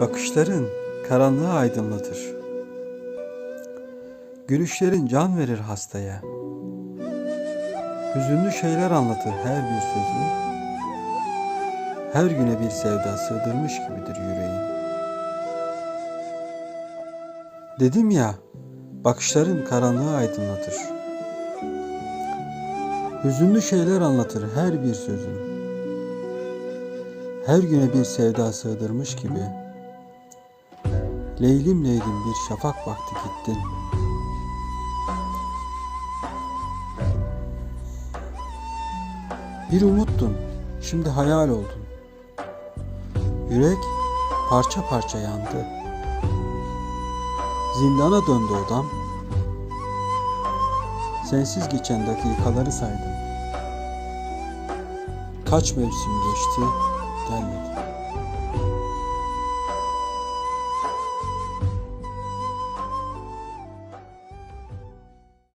Bakışların karanlığı aydınlatır. Gülüşlerin can verir hastaya. Hüzünlü şeyler anlatır her bir sözün. Her güne bir sevda sığdırmış gibidir yüreğin. Dedim ya, bakışların karanlığı aydınlatır. Hüzünlü şeyler anlatır her bir sözün. Her güne bir sevda sığdırmış gibi. Leylim leylim bir şafak vakti gittin. Bir umuttun, şimdi hayal oldun. Yürek parça parça yandı. Zindana döndü odam. Sensiz geçen dakikaları saydım. Kaç mevsim geçti, gelmedi.